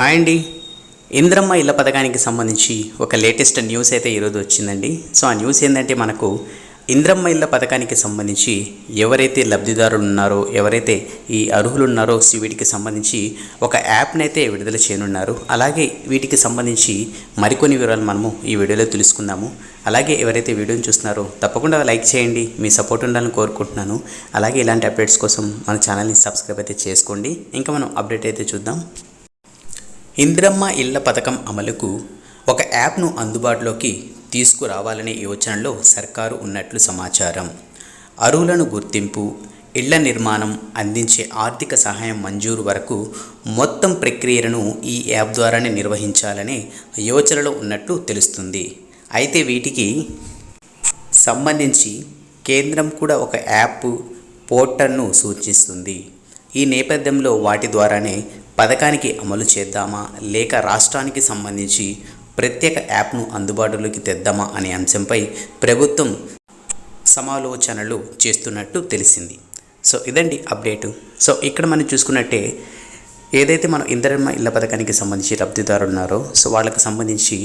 Hi అండి. ఇంద్రమ్మ ఇళ్ళ పథకానికి సంబంధించి ఒక లేటెస్ట్ న్యూస్ అయితే ఈరోజు వచ్చిందండి. సో ఆ న్యూస్ ఏంటంటే మనకు ఇంద్రమ్మ ఇళ్ళ పథకానికి సంబంధించి ఎవరైతే లబ్ధిదారులు ఉన్నారో ఎవరైతే ఈ అర్హులు ఉన్నారో వీటికి సంబంధించి ఒక యాప్ని అయితే విడుదల చేయనున్నారు. అలాగే వీటికి సంబంధించి మరికొన్ని వివరాలు మనము ఈ వీడియోలో తెలుసుకుందాము. అలాగే ఎవరైతే వీడియోని చూస్తున్నారో తప్పకుండా లైక్ చేయండి. మీ సపోర్ట్ ఉండాలని కోరుకుంటున్నాను. అలాగే ఇలాంటి అప్డేట్స్ కోసం మన ఛానల్ని సబ్స్క్రైబ్ అయితే చేసుకోండి. ఇంకా మనం అప్డేట్ అయితే చూద్దాం. ఇందిరమ్మ ఇళ్ళ పథకం అమలుకు ఒక యాప్ను అందుబాటులోకి తీసుకురావాలనే యోచనలో సర్కారు ఉన్నట్లు సమాచారం. అరువులను గుర్తింపు ఇళ్ళ నిర్మాణం అందించే ఆర్థిక సహాయం మంజూరు వరకు మొత్తం ప్రక్రియలను ఈ యాప్ ద్వారానే నిర్వహించాలనే యోచనలో ఉన్నట్లు తెలుస్తుంది. అయితే వీటికి సంబంధించి కేంద్రం కూడా ఒక యాప్ పోర్టల్ను సూచిస్తుంది. ఈ నేపథ్యంలో వాటి ద్వారానే పథకానికి అమలు చేద్దామా? లేక రాష్ట్రానికి సంబంధించి ప్రత్యేక యాప్ను అందుబాటులోకి తెద్దామా అనే అంశంపై ప్రభుత్వం సమాలోచనలు చేస్తున్నట్టు తెలిసింది. సో ఇదండి అప్డేటు. సో ఇక్కడ మనం చూసుకున్నట్టే ఏదైతే మనం ఇందిరమ్మ ఇళ్ళ పథకానికి సంబంధించి లబ్ధిదారు ఉన్నారో సో వాళ్ళకి సంబంధించి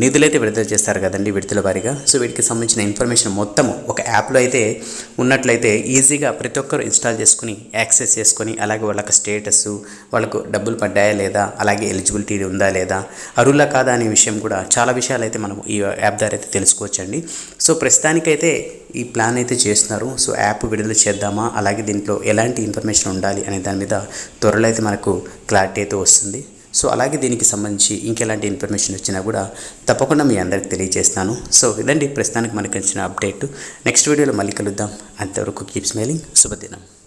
నిధులైతే విడుదల చేస్తారు కదండి విడుదల వారిగా. సో వీటికి సంబంధించిన ఇన్ఫర్మేషన్ మొత్తం ఒక యాప్లో అయితే ఉన్నట్లయితే ఈజీగా ప్రతి ఒక్కరు ఇన్స్టాల్ చేసుకుని యాక్సెస్ చేసుకొని అలాగే వాళ్ళకి స్టేటస్ వాళ్ళకు డబ్బులు పడ్డాయా లేదా అలాగే ఎలిజిబిలిటీ ఉందా లేదా అరువులా కాదా అనే విషయం కూడా చాలా విషయాలు అయితే మనం ఈ యాప్ ద్వారా అయితే తెలుసుకోవచ్చండి. సో ప్రస్తుతానికైతే ఈ ప్లాన్ అయితే చేస్తున్నారు. సో యాప్ విడుదల చేద్దామా అలాగే దీంట్లో ఎలాంటి ఇన్ఫర్మేషన్ ఉండాలి అనే దాని మీద త్వరలో అయితే మనకు క్లారిటీ అయితే వస్తుంది. సో అలాగే దీనికి సంబంధించి ఇంకెలాంటి ఇన్ఫర్మేషన్ వచ్చినా కూడా తప్పకుండా మీ అందరికి తెలియజేస్తాను సో ఇదండి ప్రస్తుతానికి మనకి వచ్చిన అప్డేట్. నెక్స్ట్ వీడియోలో మళ్ళీ కలుద్దాం. అంతవరకు కీప్ స్మైలింగ్ శుభదినం.